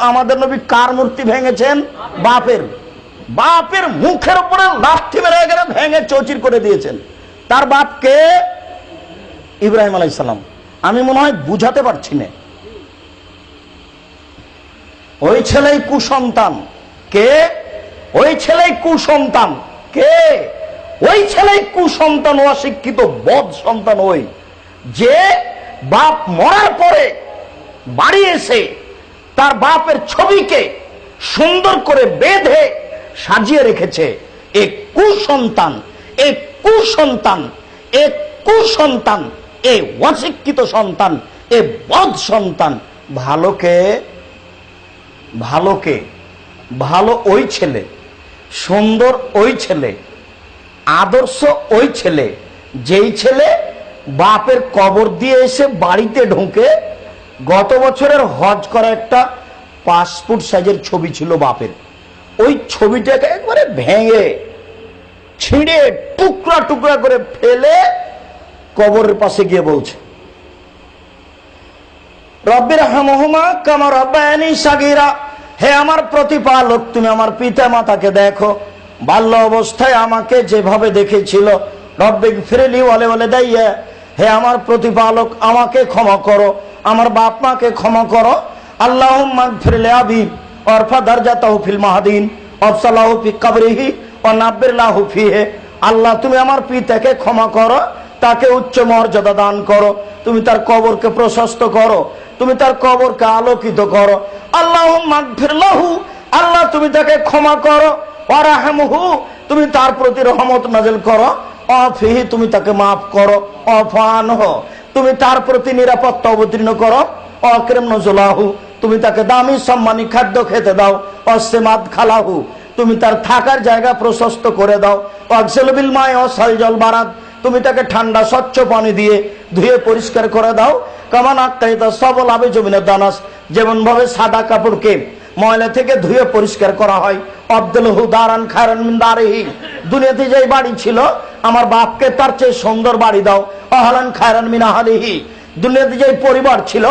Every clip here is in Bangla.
আমাদের নবী কার মূর্তি ভেঙেছেন? বাপের। বাপের মুখের উপরে লাঠি মেরে গেলে ভেঙে চৌচির করে দিয়েছেন। তার বাপকে ইব্রাহিম আমি মনে হয় বুঝাতে পারছি না। ওই ছেলেই কুসন্তান। কে? ওই ছেলেই কুসন্তান। কে? ওই ছেলেই কুসন্তান অশিক্ষিত বদ সন্তান ওই। যে বাপ মরার পরে বাড়ি এসে তার বাপের ছবিকে সুন্দর করে বেঁধে সাজিয়ে রেখেছে। এ কুসন্তান এ কুসন্তান এ কুসন্তান, এ অশিক্ষিত সন্তান, এ বদ সন্তান। ভালোকে ভালোকে, ভালো ওই ছেলে, সুন্দর ওই ছেলে, আদর্শ ওই ছেলে, যেই ছেলে বাপের কবর দিয়ে এসে বাড়িতে ঢুকে গত বছরের হজ করা একটা পাসপোর্ট সাইজের ছবি ছিল বাপের। ওই ছবিটাকে একবারে ভেঙে, ছিঁড়ে, টুকরা টুকরা করে ফেলে কবরের পাশে গিয়ে বলছে। রব্বির হামহুমা কামা রব্বায়ানি সাগীরা। হে আমার প্রতিপালক, তুমি আমার পিতা মাতাকে দেখো। বাল্য অবস্থায় আমাকে যেভাবে দেখেছিল রব্বিক ফিরেলি ওয়ালে ওয়ালে দাইয়া হে আমার প্রতিপালক, আমাকে ক্ষমা করো। আমার বাপ মাকে ক্ষমা করো। আল্লাহ আল্লাহ, তুমি আমার পিতাকে ক্ষমা তাকে উচ্চ মর্যাদা দান তুমি তার কবরকে প্রশস্ত তুমি তার কবরকে আলোকিত করো। আল্লাহ আল্লাহ, তুমি তাকে ক্ষমা করো। তুমি তার প্রতি রহমত নাজিল করো। অফিহি তুমি তাকে মাফ করো। অফানহ তুমি তার প্রতি নিরাপত্তা অবতীর্ণ করো। অক্রেম নজলাহু, তুমি তাকে দামি সম্মানী খাদ্য খেতে দাও। অসেমাদ খালাহু, তুমি তার থাকার জায়গা প্রশস্ত করে দাও। অক্সেলবিল মায় অসাল জল বারাত, তুমি তাকে ঠান্ডা স্বচ্ছ পানি দিয়ে ধুয়ে পরিষ্কার করে দাও। কামান আক্তাইতা সবল আবে জমিনের দানাস যেমন ভাবে সাদা কাপড়কে ময়লা থেকে ধুয়ে পরিষ্কার করা হয়। দুনিয়াতে যেই বাড়ি ছিল, আমার বাপকে তার চেয়ে সুন্দর বাড়ি দাও, আহলান খায়রান মিন দুনিয়াতে যেই পরিবার ছিল,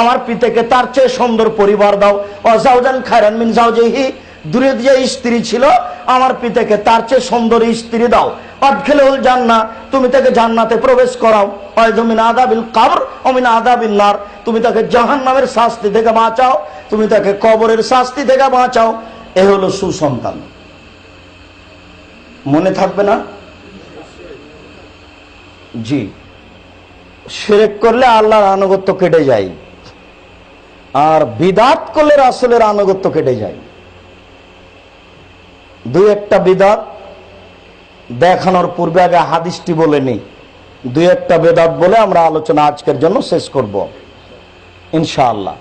আমার পিতাকে তার চেয়ে সুন্দর পরিবার দাও অজাউজান খায়রান মিন জাওজিহি। দুনিয়াতে যে স্ত্রী ছিল, আমার পিতাকে তার চেয়ে সুন্দর স্ত্রী দাও। অদখেলুল জান্না তুমি তাকে জান্নাতে প্রবেশ করাও। আদাবিল কাবর অমিন আদাবিল নার। তুমি তাকে জাহান নামের শাস্তি থেকে বাঁচাও, তুমি তাকে কবরের শাস্তি থেকে বাঁচাও। এ হলো সুসন্তান। মনে থাকবে না? জি। সেরেক করলে আল্লাহর আনুগত্য কেটে যায়। আর বিদাত করলে রাসুলের আনুগত্য কেটে যায়। দুই একটা বিদাত দেখানোর পূর্বে আগে হাদিসটি বলে নি দুই একটা বেদাত বলে আমরা আলোচনা আজকের জন্য শেষ করব। ইনশাআল্লাহ।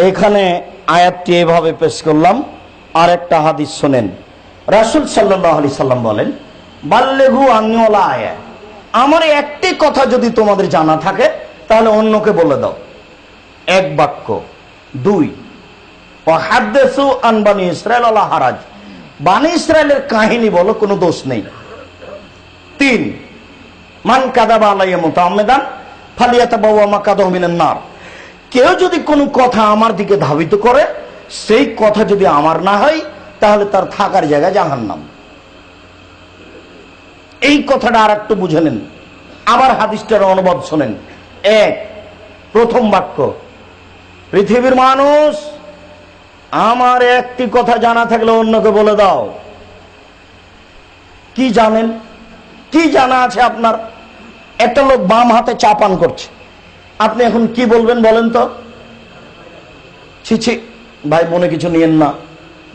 এখানে আয়াতটি এভাবে পেশ করলাম। আর একটা হাদিস শোনেন। রাসুল সাল্লাহ সাল্লাম বলেন বাল্লেঘু আন্যলা আয়া, আমার একটি কথা যদি তোমাদের জানা থাকে, তাহলে অন্যকে বলে দাও। এক বাক্য। দুই ও হাদ্দেসু আনবানি ইসরায়েল আল্লাহ হারাজ। বানি ইসরায়েলের কাহিনী বলো, কোনো দোষ নেই। তিন, মান কাদাবা আলাইয়া মোতামেদান ফালিয়াতা বাবু আমা কাদমিনের নার। কেউ যদি কোনো কথা আমার দিকে ধাবিত করে সেই কথা যদি আমার না হয়, তাহলে তার থাকার জায়গা জাহান নাম এই কথাটা আর একটু বুঝে নেন। আবার হাদিসটার অনুবাদ শোনেন। এক, প্রথম বাক্য, পৃথিবীর মানুষ, আমার একটি কথা জানা থাকলে অন্যকে বলে দাও। কি জানেন? কি জানা আছে আপনার? একটা লোক বাম হাতে চা পান করছে। আপনি এখন কি বলবেন বলেন তো? ছি। ভাই, মনে কিছু নিয়েন না।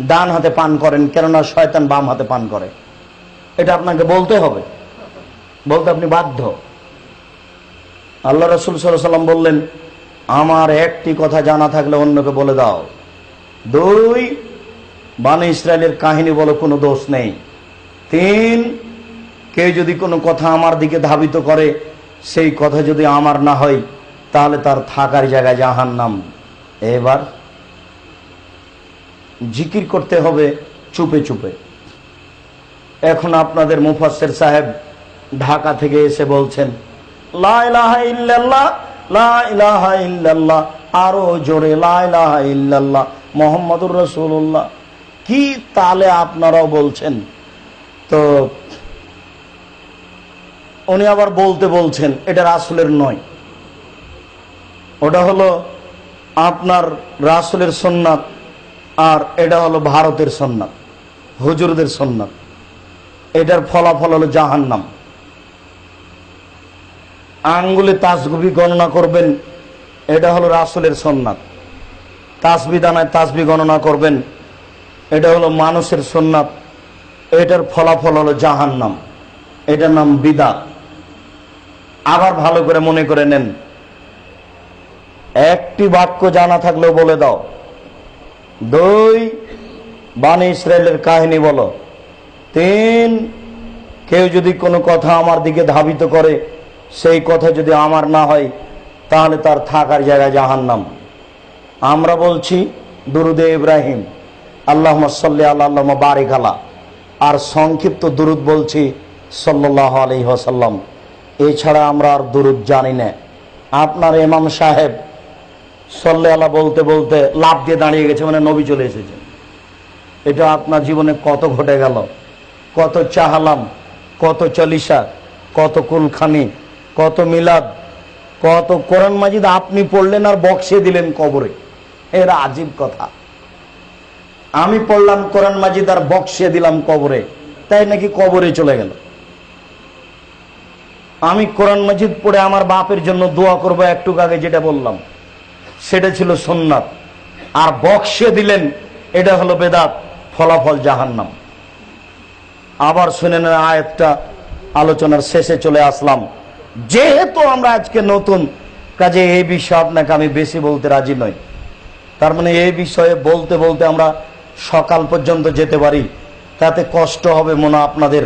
ডান হাতে পান করেন, কেননা শয়তান বাম হাতে পান করে। এটা আপনাকে বলতে হবে। বলতে আপনি বাধ্য। আল্লাহ রসুল সাল্লাম বললেন, আমার একটি কথা জানা থাকলে অন্যকে বলে দাও। দুই, বানি ইসরায়েলের কাহিনী বলো কোনো দোষ নেই। তিন, কেউ যদি কোনো কথা আমার দিকে ধাবিত করে, সেই কথা যদি আমার না হয়, তাহলে তার থাকার জায়গায় জাহান নাম এবার জিকির করতে হবে চুপে চুপে। এখন আপনাদের মুফাসের সাহেব ঢাকা থেকে এসে বলছেন আরও জোরে ইল্লাল্লাহ, মোহাম্মদুর রসুল্লাহ কি তালে আপনারাও বলছেন? তো উনি আবার বলতে বলছেন, এটা রাসুলের নয়। ওটা হলো আপনার রাসুলের সন্ন্যাত আর এটা হলো ভারতের সন্ন্যাত হুজুরদের সন্ন্যাত এটার ফলাফল হলো জাহান্নাম। আঙ্গুলে তাসগুবি গণনা করবেন, এটা হলো রাসুলের সন্ন্যাত তাসবি দানায় তাসবি গণনা করবেন, এটা হলো মানুষের সন্ন্যাত এটার ফলাফল হলো জাহান্নাম। এটার নাম বিদা আবার ভালো করে মনে করে নেন। একটি বাক্য জানা থাকলেও বলে দাও। দুই বাণী ইসরায়েলের কাহিনী বলো। তিন, কেউ যদি কোনো কথা আমার দিকে ধাবিত করে, সেই কথা যদি আমার না হয়, তাহলে তার থাকার জায়গায় জাহান্নাম। আমরা বলছি, দুরুদে ইব্রাহিম আল্লাহ সাল্লি আল্লাহ বারিক আলা। আর সংক্ষিপ্ত দুরুদ বলছি সাল্লাহ আলি সাল্লাম এছাড়া আমরা আর দুরুদ জানি না। আপনার ইমাম সাহেব সল্লে আল্লাহ বলতে বলতে লাভ দিয়ে দাঁড়িয়ে গেছে মানে নবী চলে এসেছে। এটা আপনার জীবনে কত ঘটে গেল? কত চাহালাম, কত চলিসা, কত কুলখানি, কত মিলাদ, কত কোরআন মাজিদ আপনি পড়লেন আর বক্সে দিলেন কবরে। এরা আজীব কথা। আমি পড়লাম কোরআন মাজিদ আর বক্সে দিলাম কবরে, তাই নাকি কবরে চলে গেল? আমি কোরআন মাজিদ পড়ে আমার বাপের জন্য দোয়া করব একটু আগে যেটা বললাম। সেটা ছিল সোননাথ আর বক্সে দিলেন, এটা হলো বেদাত, ফলাফল জাহান্নাম। আবার শুনে নেন আয়াতটা, আলোচনার শেষে চলে আসলাম। যেহেতু আমরা আজকে নতুন, কাজে এই বিষয়ে আপনাকে আমি বেশি বলতে রাজি নই। তার মানে এই বিষয়ে বলতে বলতে আমরা সকাল পর্যন্ত যেতে পারি। তাতে কষ্ট হবে মনে আপনাদের।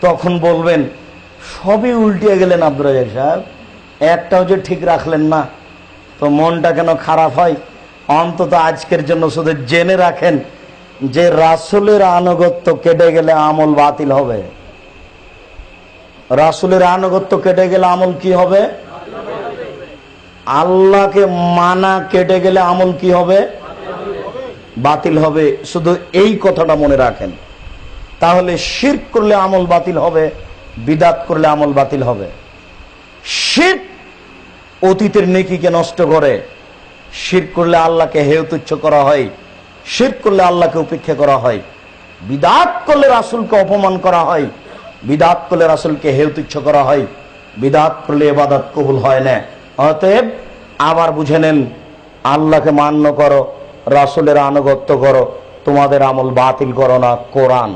তখন বলবেন, সবই উল্টিয়ে গেলেন আব্দুর রাজাক সাহেব। একটাও যে ঠিক রাখলেন না। তো মনটা কেন খারাপ হয়? অন্তত আজকের জন্য শুধু জেনে রাখেন যে রাসুলের আনুগত্য কেটে গেলে আমল বাতিল হবে। রাসুলের আনুগত্য কেটে গেলে আমল কি হবে? আল্লাহকে মানা কেটে গেলে আমল কি হবে? বাতিল হবে। শুধু এই কথাটা মনে রাখেন। তাহলে শির করলে আমল বাতিল হবে, বিদাত করলে আমল বাতিল হবে। শির অতীতের নেকিকে নষ্ট করে। শির করলে আল্লাহকে হেয় তুচ্ছ করা হয়, শির করলে আল্লাহকে উপেক্ষা করা হয়। বিদাত করলে রাসুলকে অপমান করা হয়, বিদাত করলে রাসুলকে হেয় তুচ্ছ করা হয়। বিদাত করলে এবাদত কবুল হয় না। অতএব আবার বুঝে নেন, আল্লাহকে মান্য করো, রাসুলের আনুগত্য করো, তোমাদের আমল বাতিল করো না, কোরআন।